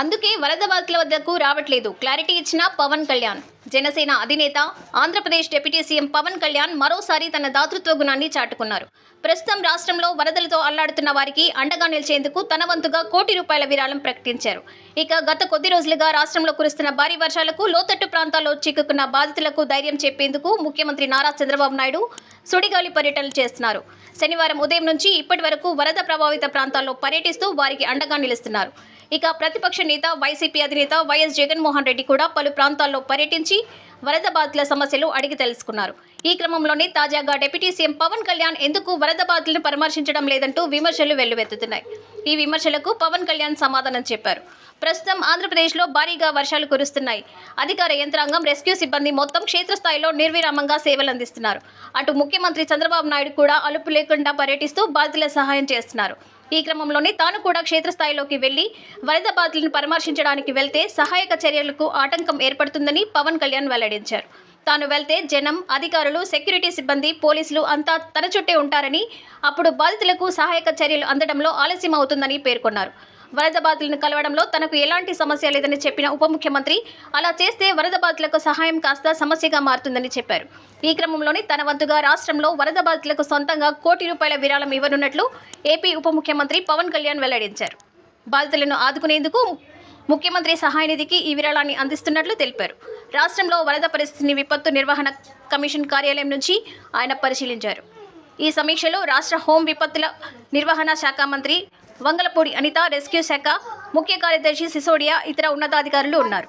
అందుకే వరద వరకుల వద్దకు రావట్లేదు. క్లారిటీ ఇచ్చిన పవన్ కళ్యాణ్. జనసేన అధినేత ఆంధ్రప్రదేశ్ డిప్యూటీ సీఎం పవన్ కళ్యాణ్ మరోసారి తన దాతృత్వ గుణాన్ని చాటుకున్నారు. ప్రస్తుతం రాష్ట్రంలో వరదలతో అల్లాడుతున్న వారికి అండగా నిలిచేందుకు తన వంతుగా కోటి రూపాయల విరాళం ప్రకటించారు. ఇక గత కొద్ది రోజులుగా రాష్ట్రంలో కురుస్తున్న భారీ వర్షాలకు లోతట్టు ప్రాంతాల్లో చిక్కుకున్న బాధితులకు ధైర్యం చెప్పేందుకు ముఖ్యమంత్రి నారా చంద్రబాబు నాయుడు సుడిగాలి పర్యటనలు చేస్తున్నారు. శనివారం ఉదయం నుంచి ఇప్పటి వరకు వరద ప్రభావిత ప్రాంతాల్లో పర్యటిస్తూ వారికి అండగా నిలుస్తున్నారు. ఇక ప్రతిపక్ష నేత వైసీపీ అధినేత వైఎస్ జగన్మోహన్ రెడ్డి కూడా పలు ప్రాంతాల్లో పర్యటించి వరద బాధితుల సమస్యలు అడిగి తెలుసుకున్నారు. ఈ క్రమంలోనే తాజాగా డిప్యూటీ సీఎం పవన్ కళ్యాణ్ ఎందుకు వరద బాధితులను పరామర్శించడం లేదంటూ విమర్శలు వెల్లువెత్తుతున్నాయి. ఈ విమర్శలకు పవన్ కళ్యాణ్ సమాధానం చెప్పారు. ప్రస్తుతం ఆంధ్రప్రదేశ్లో భారీగా వర్షాలు కురుస్తున్నాయి. అధికార యంత్రాంగం రెస్క్యూ సిబ్బంది మొత్తం క్షేత్రస్థాయిలో నిర్విరామంగా సేవలు అందిస్తున్నారు. అటు ముఖ్యమంత్రి చంద్రబాబు నాయుడు కూడా అలుపు లేకుండా పర్యటిస్తూ బాధితుల సహాయం చేస్తున్నారు. ఈ క్రమంలోనే తాను కూడా క్షేత్రస్థాయిలోకి వెళ్ళి వరద బాధితులను పరామర్శించడానికి వెళ్తే సహాయక చర్యలకు ఆటంకం ఏర్పడుతుందని పవన్ కళ్యాణ్ వెల్లడించారు. తాను వెళ్తే జనం అధికారులు సెక్యూరిటీ సిబ్బంది పోలీసులు అంతా తన చుట్టే ఉంటారని అప్పుడు బాధితులకు సహాయక చర్యలు అందడంలో ఆలస్యం అవుతుందని పేర్కొన్నారు. వరద బాధితులను కలవడంలో తనకు ఎలాంటి సమస్య లేదని చెప్పిన ఉప ముఖ్యమంత్రి అలా చేస్తే వరద బాధితులకు సహాయం కాస్త సమస్యగా మారుతుందని చెప్పారు. ఈ క్రమంలోనే తన వంతుగా రాష్ట్రంలో వరద బాధితులకు సొంతంగా కోటి రూపాయల విరాళం ఇవ్వనున్నట్లు ఏపీ ఉప ముఖ్యమంత్రి పవన్ కళ్యాణ్ వెల్లడించారు. బాధితులను ఆదుకునేందుకు ముఖ్యమంత్రి సహాయ నిధికి ఈ విరాళాన్ని అందిస్తున్నట్లు తెలిపారు. రాష్ట్రంలో వరద పరిస్థితిని విపత్తు నిర్వహణ కమిషన్ కార్యాలయం నుంచి ఆయన పరిశీలించారు. ఈ సమీక్షలో రాష్ట్ర హోం విపత్తుల నిర్వహణ శాఖ మంత్రి వంగలపూడి అనిత రెస్క్యూ శాఖ ముఖ్య కార్యదర్శి సిసోడియా ఇతర ఉన్నతాధికారులు ఉన్నారు.